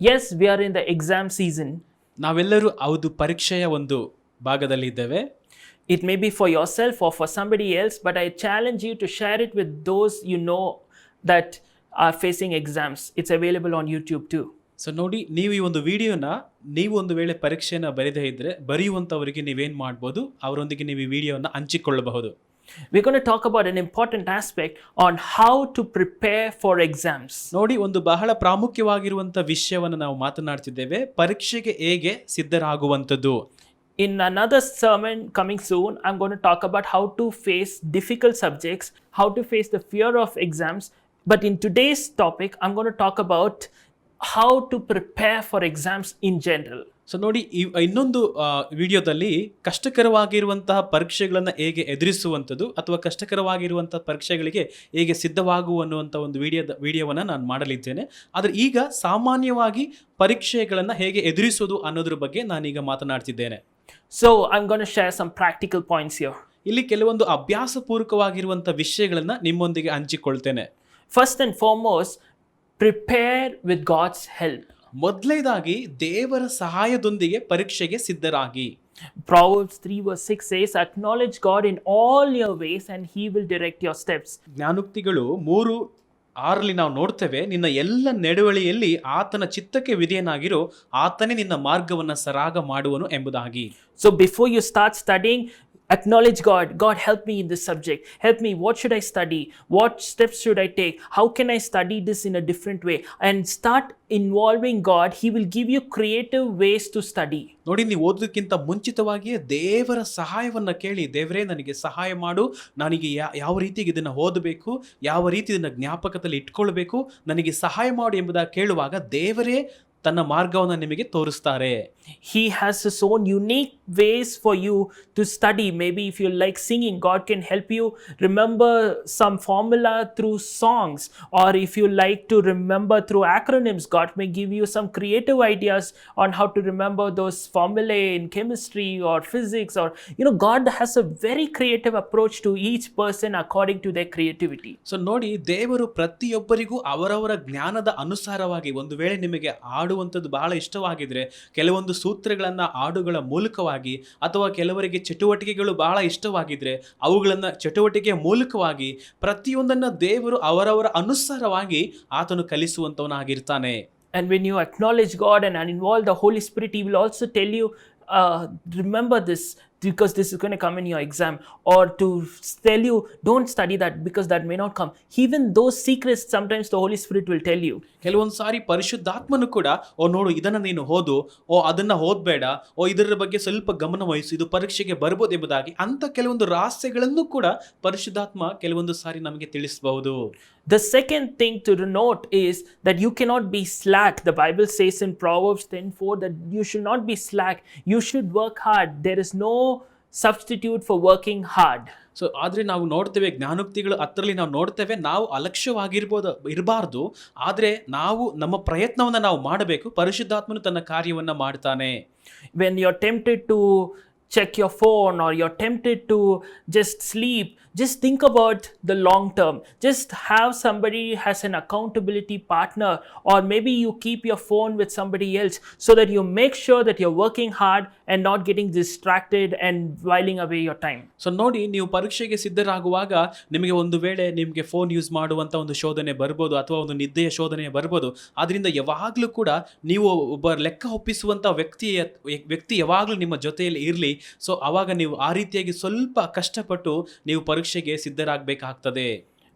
S V R in the exam season ನಾವೆಲ್ಲರೂ ಹೌದು ಪರೀಕ್ಷೆಯ ಒಂದು ಭಾಗದಲ್ಲಿ ಇದ್ದೇವೆ. It may be for yourself or for somebody else but I challenge you to share it with those you know that are facing exams it's available on YouTube too so ನೋಡಿ ನೀವು ಈ ಒಂದು ವಿಡಿಯೋನ ನೀವು ಒಂದು ವೇಳೆ ಪರೀಕ್ಷೆಯನ್ನು ಬರೆದೇ ಇದ್ದರೆ ಬರೆಯುವಂಥವರಿಗೆ ನೀವೇನು ಮಾಡ್ಬೋದು? ಅವರೊಂದಿಗೆ ನೀವು ಈ ವಿಡಿಯೋನ ಹಂಚಿಕೊಳ್ಳಬಹುದು. We're going to talk about an important aspect on how to prepare for exams. ನೋಡಿ ಒಂದು ಬಹಳ pramukhyavagiruvanta ವಿಷಯವನ್ನು ನಾವು ಮಾತನಾಡ್ತಿದ್ದೇವೆ ಪರೀಕ್ಷೆಗೆ ಹೇಗೆ ಸಿದ್ಧರಾಗುವಂಥದ್ದು In another sermon coming soon, I'm going to talk about how to face difficult subjects, how to face the fear of exams. But in today's topic, I'm going to talk about how to prepare for exams in general. So ನೋಡಿ ಈ ಇನ್ನೊಂದು ವಿಡಿಯೋದಲ್ಲಿ ಕಷ್ಟಕರವಾಗಿರುವಂತಹ ಪರೀಕ್ಷೆಗಳನ್ನು ಹೇಗೆ ಎದುರಿಸುವಂಥದ್ದು ಅಥವಾ ಕಷ್ಟಕರವಾಗಿರುವಂಥ ಪರೀಕ್ಷೆಗಳಿಗೆ ಹೇಗೆ ಸಿದ್ಧವಾಗುವ ಅನ್ನುವಂಥ ಒಂದು ವಿಡಿಯೋದ ವಿಡಿಯೋವನ್ನು ನಾನು ಮಾಡಲಿದ್ದೇನೆ ಆದರೆ ಈಗ ಸಾಮಾನ್ಯವಾಗಿ ಪರೀಕ್ಷೆಗಳನ್ನು ಹೇಗೆ ಎದುರಿಸೋದು ಅನ್ನೋದ್ರ ಬಗ್ಗೆ ನಾನೀಗ ಮಾತನಾಡ್ತಿದ್ದೇನೆ so I gonna share some practical points yo. ಇಲ್ಲಿ ಕೆಲವೊಂದು ಅಭ್ಯಾಸಪೂರ್ವಕವಾಗಿರುವಂಥ ವಿಷಯಗಳನ್ನು ನಿಮ್ಮೊಂದಿಗೆ ಹಂಚಿಕೊಳ್ತೇನೆ first and foremost prepare with God's help. ಮೊದಲನೇದಾಗಿ ದೇವರ ಸಹಾಯದೊಂದಿಗೆ ಪರೀಕ್ಷೆಗೆ ಸಿದ್ಧರಾಗಿ Proverbs 3 verse 6 says, Acknowledge God in all your ways, and He will direct your steps. ಜ್ಞಾನೋಕ್ತಿಗಳು ಮೂರು ಆರಲ್ಲಿ ನಾವು ನೋಡ್ತೇವೆ ನಿನ್ನ ಎಲ್ಲ ನಡವಳಿಯಲ್ಲಿ ಆತನ ಚಿತ್ತಕ್ಕೆ ವಿಧೇಯನಾಗಿರೋ ಆತನೇ ನಿನ್ನ ಮಾರ್ಗವನ್ನು ಸರಾಗ ಮಾಡುವನು ಎಂಬುದಾಗಿ So before you start studying, acknowledge God. God, help me in this subject. Help me. What should I study? What steps should I take? How can I study this in a different way? And start involving God. He will give you creative ways to study. ನೋಡಿ ನೀವು ಓದೋದಕ್ಕಿಂತ ಮುಂಚಿತವಾಗಿಯೇ ದೇವರ ಸಹಾಯವನ್ನ ಕೇಳಿ ದೇವರೇ ನನಗೆ ಸಹಾಯ ಮಾಡು ನನಗೆ ಯಾ- ಯಾವ ರೀತಿಗೆ ಇದನ್ನು ಓದಬೇಕು ಯಾವ ರೀತಿ ಇದನ್ನು ಜ್ಞಾಪಕದಲ್ಲಿ ಇಟ್ಕೊಳ್ಬೇಕು ನನಗೆ ಸಹಾಯ ಮಾಡು ಎಂಬುದಾಗಿ ಕೇಳುವಾಗ ದೇವರೇ ತನ್ನ ಮಾರ್ಗವನ್ನು ನಿಮಗೆ ತೋರಿಸ್ತಾರೆ He has His own unique ways for you to study. Maybe if you like singing, God can help you remember some formula through songs. Or if you like to remember through acronyms, God may give you some creative ideas on how to remember those formulae in chemistry or physics. Or, you know, God has a very creative approach to each person according to their creativity. So ನೋಡಿ ದೇವರು ಪ್ರತಿಯೊಬ್ಬರಿಗೂ ಅವರವರ ಜ್ಞಾನದ ಅನುಸಾರವಾಗಿ ಒಂದು ವೇಳೆ ನಿಮಗೆ ಆಡುವಂಥದ್ದು ಬಹಳ ಇಷ್ಟವಾಗಿದ್ರೆ ಕೆಲವೊಂದು ಸೂತ್ರಗಳನ್ನು ಹಾಡುಗಳ ಮೂಲಕವಾಗಿ ಅಥವಾ ಕೆಲವರಿಗೆ ಚಟುವಟಿಕೆಗಳು ಬಹಳ ಇಷ್ಟವಾಗಿದ್ರೆ ಅವುಗಳನ್ನು ಚಟುವಟಿಕೆಯ ಮೂಲಕವಾಗಿ ಪ್ರತಿಯೊಂದನ್ನು ದೇವರು ಅವರವರ ಅನುಸಾರವಾಗಿ ಆತನು ಕಲಿಸುವಂಥವನಾಗಿರ್ತಾನೆ And when you acknowledge God and involve the Holy Spirit, He will also tell you, uh, remember this because this is going to come in your exam, or to tell you, don't study that because that may not come. Even those secrets, sometimes the Holy Spirit will tell you. ಕೆಲವೊಂದು ಸಾರಿ ಪರಿಶುದ್ಧಾತ್ಮನು ಕೂಡ ಓ ನೋಡು ಇದನ್ನ ನೀನು ಓದು ಓ ಅದನ್ನ ಓದ್ಬೇಡ ಓ ಇದರ ಬಗ್ಗೆ ಸ್ವಲ್ಪ ಗಮನ ವಹಿಸು ಇದು ಪರೀಕ್ಷೆಗೆ ಬರ್ಬೋದು ಎಂಬುದಾಗಿ ಅಂತ ಕೆಲವೊಂದು ರಹಸ್ಯಗಳನ್ನು ಕೂಡ ಪರಿಶುದ್ಧಾತ್ಮ ಕೆಲವೊಂದು ಸಾರಿ ನಮಗೆ ತಿಳಿಸಬಹುದು The second thing to note is that you cannot be slack. The Bible says in Proverbs 10:4 that you should not be slack. You should work hard. There is no substitute for working hard so ಆದರೆ ನಾವು ನೋಡ್ತೇವೆ ಜ್ಞಾನೋಕ್ತಿಗಳು ಹತ್ತರಲ್ಲಿ ನಾವು ನೋಡ್ತೇವೆ ನಾವು ಅಲಕ್ಷ್ಯವಾಗಿರ್ಬೋದು ಇರಬಾರ್ದು. ಆದರೆ ನಾವು ನಮ್ಮ ಪ್ರಯತ್ನವನ್ನು ನಾವು ಮಾಡಬೇಕು ಪರಿಶುದ್ಧಾತ್ಮನು ತನ್ನ ಕಾರ್ಯವನ್ನು ಮಾಡ್ತಾನೆ. When you tempted to check your phone or you're tempted to just sleep just think about the long term just have somebody has an accountability partner or maybe you keep your phone with somebody else so that you make sure that you're working hard and not getting distracted and whiling away your time so ನೋಡಿ ನೀವು ಪರೀಕ್ಷೆಗೆ ಸಿದ್ಧರಾಗುವಾಗ ನಿಮಗೆ ಒಂದು ವೇಳೆ ನಿಮಗೆ phone use ಮಾಡುವಂಥ ಒಂದು ಶೋಧನೆ ಬರ್ಬೋದು ಅಥವಾ ಒಂದು ನಿದ್ದೆಯ ಶೋಧನೆ ಬರ್ಬೋದು ಅದರಿಂದ ಯಾವಾಗಲೂ ಕೂಡ ನೀವು ಒಬ್ಬ ಲೆಕ್ಕ ಒಪ್ಪಿಸುವಂಥ ವ್ಯಕ್ತಿಯ ವ್ಯಕ್ತಿ ಯಾವಾಗಲೂ ನಿಮ್ಮ ಜೊತೆಯಲ್ಲಿ ಇರಲಿ ಸೊ ಆವಾಗ ನೀವು ಆ ರೀತಿಯಾಗಿ ಸ್ವಲ್ಪ ಕಷ್ಟಪಟ್ಟು ನೀವು ಪರೀಕ್ಷೆಗೆ ಸಿದ್ಧರಾಗಬೇಕಾಗ್ತದೆ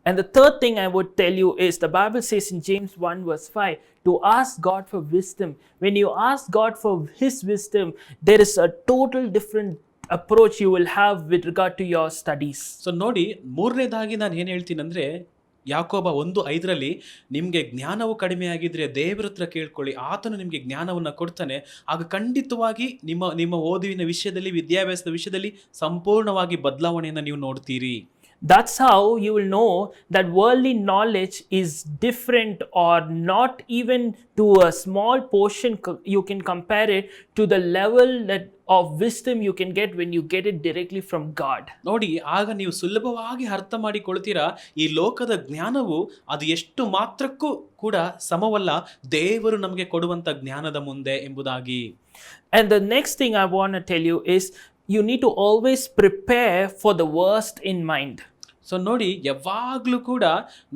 And the third thing I would tell you is the Bible says in James 1, verse 5, to ask God for wisdom. When you ask God for His wisdom, there is a total different approach you will have with regard to your studies. So, ನೋಡಿ ಮೂರನೇದಾಗಿ ನಾನು ಏನು ಹೇಳ್ತೀನಿ ಅಂದರೆ ಯಾಕೋಬ ಒಂದು ಐದರಲ್ಲಿ ನಿಮಗೆ ಜ್ಞಾನವು ಕಡಿಮೆ ಆಗಿದ್ರೆ ದೇವರ ಹತ್ರ ಕೇಳ್ಕೊಳ್ಳಿ, ಆತನು ನಿಮಗೆ ಜ್ಞಾನವನ್ನು ಕೊಡ್ತಾನೆ. ಆಗ ಖಂಡಿತವಾಗಿ ನಿಮ್ಮ ನಿಮ್ಮ ಓದುವಿನ ವಿಷಯದಲ್ಲಿ, ವಿದ್ಯಾಭ್ಯಾಸದ ವಿಷಯದಲ್ಲಿ ಸಂಪೂರ್ಣವಾಗಿ ಬದಲಾವಣೆಯನ್ನು ನೀವು ನೋಡ್ತೀರಿ. That's how you will know that worldly knowledge is different or not even to a small portion you can compare it to the level that of wisdom you can get when you get it directly from God. ನೋಡಿ ಆಗ ನೀವು ಸುಲಭವಾಗಿ ಅರ್ಥ ಮಾಡಿಕೊಳ್ತೀರಾ ಈ ಲೋಕದ ಜ್ಞಾನವು ಅದು ಎಷ್ಟು ಮಾತ್ರಕ್ಕೂ ಕೂಡ ಸಮವಲ್ಲ ದೇವರು ನಮಗೆ ಕೊಡುವಂತ ಜ್ಞಾನದ ಮುಂದೆ ಎಂಬುದಾಗಿ And the next thing I want to tell you is you need to always prepare for the worst in mind. So ನೋಡಿ, ಯಾವಾಗಲೂ ಕೂಡ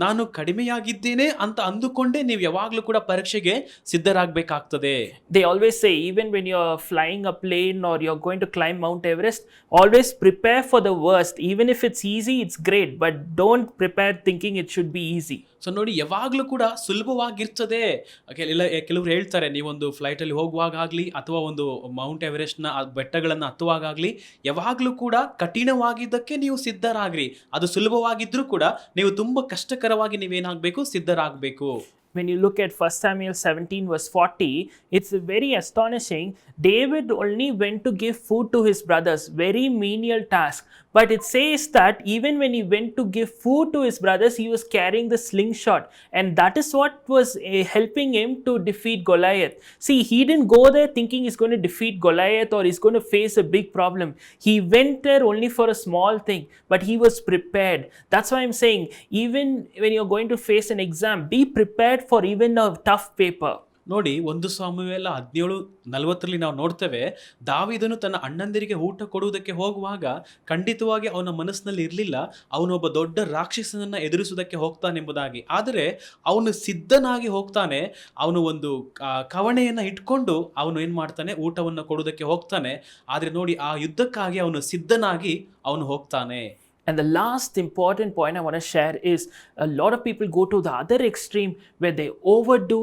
ನಾನು ಕಡಿಮೆಯಾಗಿದ್ದೇನೆ ಅಂತ ಅಂದುಕೊಂಡೇ ನೀವು ಯಾವಾಗಲೂ ಕೂಡ ಪರೀಕ್ಷೆಗೆ ಸಿದ್ಧರಾಗಬೇಕಾಗ್ತದೆ. They always say even when you are flying a plane or you are going to climb Mount Everest always prepare for the worst even if it's easy it's great but don't prepare thinking it should be easy so ನೋಡಿ, ಯಾವಾಗಲೂ ಕೂಡ ಸುಲಭವಾಗಿರ್ತದೆ. ಕೆಲ- ಕೆಲವರು ಹೇಳ್ತಾರೆ, ನೀವೊಂದು ಫ್ಲೈಟಲ್ಲಿ ಹೋಗುವಾಗಲಿ ಅಥವಾ ಒಂದು Mount ಎವರೆಸ್ಟ್ನ ಬೆಟ್ಟಗಳನ್ನು ಹತ್ತುವಾಗಲಿ ಯಾವಾಗಲೂ ಕೂಡ ಕಠಿಣವಾಗಿದ್ದಕ್ಕೆ ನೀವು ಸಿದ್ಧರಾಗ್ರಿ. ಅದು ಸುಲಭವಾಗಿದ್ದರೂ ಕೂಡ ನೀವು ತುಂಬ ಕಷ್ಟಕರವಾಗಿ ನೀವೇನಾಗಬೇಕು, ಸಿದ್ಧರಾಗಬೇಕು. When you look at 1 Samuel 17, verse 40, it's very astonishing. David only went to give food to his brothers, very menial task. But it says that even when he went to give food to his brothers, he was carrying the slingshot. And that is what was uh, helping him to defeat Goliath. See, he didn't go there thinking he's going to defeat Goliath or he's going to face a big problem. He went there only for a small thing, but he was prepared. That's why I'm saying, even when you're going to face an exam, be prepared for even tough paper. ನೋಡಿ, ಒಂದು ಸಾಮುವೆಲ್ಲ ಹದಿನೇಳು, ನಲವತ್ತರಲ್ಲಿ ನಾವು ನೋಡ್ತೇವೆ, ದಾವಿದನು ತನ್ನ ಅಣ್ಣಂದಿರಿಗೆ ಊಟ ಕೊಡುವುದಕ್ಕೆ ಹೋಗುವಾಗ ಖಂಡಿತವಾಗಿ ಅವನ ಮನಸ್ಸಿನಲ್ಲಿ ಇರಲಿಲ್ಲ. ಅವನೊಬ್ಬ ದೊಡ್ಡ ರಾಕ್ಷಸನನ್ನು ಎದುರಿಸುವುದಕ್ಕೆ ಹೋಗ್ತಾನೆಂಬುದಾಗಿ ಆದರೆ ಅವನು ಸಿದ್ಧನಾಗಿ ಹೋಗ್ತಾನೆ. ಅವನು ಒಂದು ಕವಣೆಯನ್ನ ಇಟ್ಕೊಂಡು ಅವನು ಏನು ಮಾಡ್ತಾನೆ? ಊಟವನ್ನು ಕೊಡುವುದಕ್ಕೆ ಹೋಗ್ತಾನೆ. ಆದರೆ ನೋಡಿ, ಆ ಯುದ್ಧಕ್ಕಾಗಿ ಅವನು ಸಿದ್ಧನಾಗಿ ಅವನು ಹೋಗ್ತಾನೆ. And the last important point I want to share is a lot of people go to the other extreme where they overdo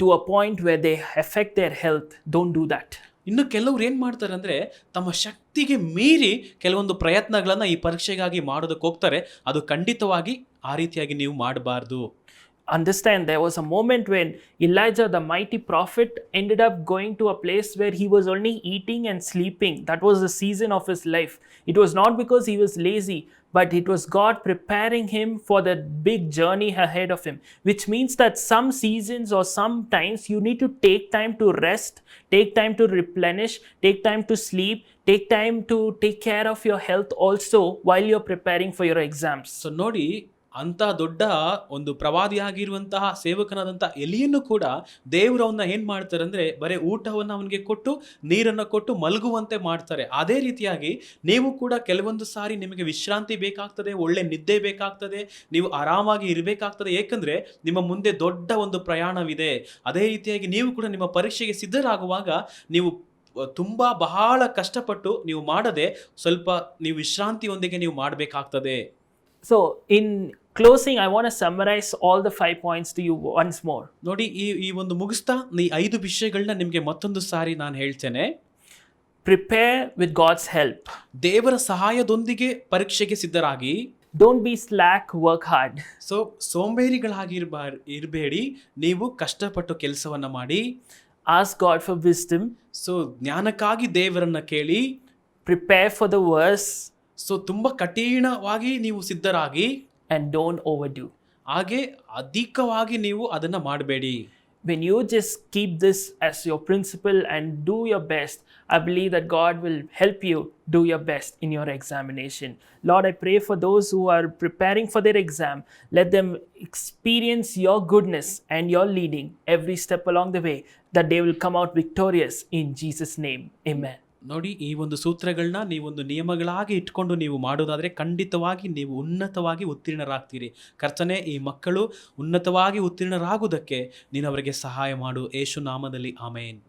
to a point where they affect their health. Don't do that. ಇನ್ನು ಕೆಲವ್ರು ಏನು ಮಾಡ್ತಾರೆ ಅಂದರೆ ತಮ್ಮ ಶಕ್ತಿಗೆ ಮೀರಿ ಕೆಲವೊಂದು ಪ್ರಯತ್ನಗಳನ್ನು ಈ ಪರೀಕ್ಷೆಗಾಗಿ ಮಾಡೋದಕ್ಕೆ ಹೋಗ್ತಾರೆ ಅದು ಖಂಡಿತವಾಗಿ ಆ ರೀತಿಯಾಗಿ ನೀವು ಮಾಡಬಾರ್ದು understand there was a moment when Elijah, the mighty prophet, ended up going to a place where he was only eating and sleeping. That was the season of his life. It was not because he was lazy, but it was God preparing him for the big journey ahead of him, which means that some seasons or some times you need to take time to rest, take time to replenish, take time to sleep, take time to take care of your health also while you're preparing for your exams. So, Nodi, ಅಂತ ದೊಡ್ಡ ಒಂದು ಪ್ರವಾದಿಯಾಗಿರುವಂತಹ ಸೇವಕನಾದಂಥ ಎಲಿಯನ್ನು ಕೂಡ ದೇವರು ಅವನ್ನ ಏನು ಮಾಡ್ತಾರೆ ಅಂದರೆ ಬರೀ ಊಟವನ್ನು ಅವನಿಗೆ ಕೊಟ್ಟು, ನೀರನ್ನು ಕೊಟ್ಟು ಮಲಗುವಂತೆ ಮಾಡ್ತಾರೆ. ಅದೇ ರೀತಿಯಾಗಿ ನೀವು ಕೂಡ ಕೆಲವೊಂದು ಸಾರಿ ನಿಮಗೆ ವಿಶ್ರಾಂತಿ ಬೇಕಾಗ್ತದೆ, ಒಳ್ಳೆ ನಿದ್ದೆ ಬೇಕಾಗ್ತದೆ, ನೀವು ಆರಾಮಾಗಿ ಇರಬೇಕಾಗ್ತದೆ. ಏಕೆಂದರೆ ನಿಮ್ಮ ಮುಂದೆ ದೊಡ್ಡ ಒಂದು ಪ್ರಯಾಣವಿದೆ. ಅದೇ ರೀತಿಯಾಗಿ ನೀವು ಕೂಡ ನಿಮ್ಮ ಪರೀಕ್ಷೆಗೆ ಸಿದ್ಧರಾಗುವಾಗ ನೀವು ತುಂಬ ಬಹಳ ಕಷ್ಟಪಟ್ಟು ನೀವು ಮಾಡದೆ ಸ್ವಲ್ಪ ನೀವು ವಿಶ್ರಾಂತಿಯೊಂದಿಗೆ ನೀವು ಮಾಡಬೇಕಾಗ್ತದೆ. So in closing I want summarise all the five points to you once more ನೋಡಿ ಈ ಈ ಒಂದು ಮುಗಿಸ್ತಾ ಈ ಐದು ವಿಷಯಗಳನ್ನ ನಿಮಗೆ ಮತ್ತೊಂದು ಸಾರಿ ನಾನು ಹೇಳ್ತೇನೆ. ಪ್ರಿಪೇರ್ ವಿತ್ ಗಾಡ್ಸ್ ಹೆಲ್ಪ್ ದೇವರ ಸಹಾಯದೊಂದಿಗೆ ಪರೀಕ್ಷೆಗೆ ಸಿದ್ಧರಾಗಿ. Don't be slack work hard so ಸೋಂಬೇರಿಗಳಾಗಿರ್ಬ ಇರಬೇಡಿ ನೀವು ಕಷ್ಟಪಟ್ಟು ಕೆಲಸವನ್ನು ಮಾಡಿ. Ask God for wisdom so ಜ್ಞಾನಕ್ಕಾಗಿ ದೇವರನ್ನು ಕೇಳಿ. Prepare for the worst so ತುಂಬ ಕಠಿಣವಾಗಿ ನೀವು ಸಿದ್ಧರಾಗಿ. and don't overdo. ಹಾಗೆ ಅಧಿಕವಾಗಿ ನೀವು ಅದನ್ನ ಮಾಡಬೇಡಿ When you just keep this as your principle and do your best, I believe that God will help you do your best in your examination. Lord, I pray for those who are preparing for their exam. Let them experience your goodness and your leading every step along the way, that they will come out victorious in Jesus' name. Amen. ನೋಡಿ, ಈ ಒಂದು ಸೂತ್ರಗಳನ್ನ ನೀವೊಂದು ನಿಯಮಗಳಾಗಿ ಇಟ್ಕೊಂಡು ನೀವು ಮಾಡೋದಾದರೆ ಖಂಡಿತವಾಗಿ ನೀವು ಉನ್ನತವಾಗಿ ಉತ್ತೀರ್ಣರಾಗ್ತೀರಿ. ಕರ್ತನೆ, ಈ ಮಕ್ಕಳು ಉನ್ನತವಾಗಿ ಉತ್ತೀರ್ಣರಾಗುವುದಕ್ಕೆ ನೀನು ಅವರಿಗೆ ಸಹಾಯ ಮಾಡು. ಯೇಸು ನಾಮದಲ್ಲಿ, ಆಮೇನ್.